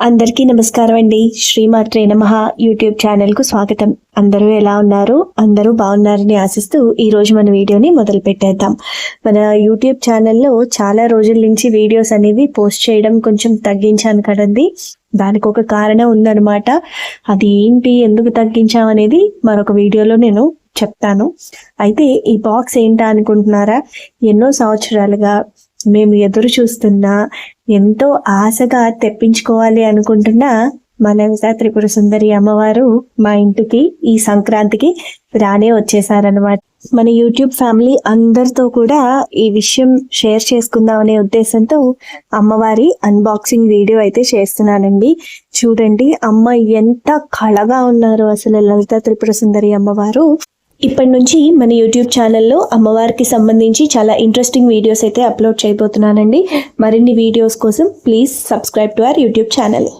అందరికీ నమస్కారం అండి. శ్రీమాత్రే నమ. యూట్యూబ్ ఛానల్కు స్వాగతం. అందరూ ఎలా ఉన్నారు? అందరూ బాగున్నారని ఆశిస్తూ ఈరోజు మన వీడియోని మొదలు పెట్టేద్దాం. మన యూట్యూబ్ ఛానల్లో చాలా రోజుల నుంచి వీడియోస్ అనేవి పోస్ట్ చేయడం కొంచెం తగ్గించాను కదండి. దానికి ఒక కారణం ఉందనమాట అది ఏంటి? ఎందుకు తగ్గించాం అనేది మరొక వీడియోలో నేను చెప్తాను. అయితే ఈ బాక్స్ ఏంటా అనుకుంటున్నారా? ఎన్నో సంవత్సరాలుగా మేము ఎదురు చూస్తున్న ఎంతో ఆశగా తెప్పించుకోవాలి అనుకుంటున్న మనవిత త్రిపుర సుందరి అమ్మవారు మా ఇంటికి ఈ సంక్రాంతికి రానే వచ్చేసారనమాట మన యూట్యూబ్ ఫ్యామిలీ అందరితో కూడా ఈ విషయం షేర్ చేసుకుందాం అనే ఉద్దేశంతో అమ్మవారి అన్బాక్సింగ్ వీడియో అయితే చేస్తున్నానండి. చూడండి అమ్మ ఎంత కళగా ఉన్నారు అసలు లలిత త్రిపుర సుందరి అమ్మవారు. ఇప్పటి నుంచి మన యూట్యూబ్ ఛానల్లో అమ్మవారికి సంబంధించి చాలా ఇంట్రెస్టింగ్ వీడియోస్ అయితే అప్లోడ్ చేయబోతున్నానండి. మరిన్ని వీడియోస్ కోసం please subscribe to our YouTube channel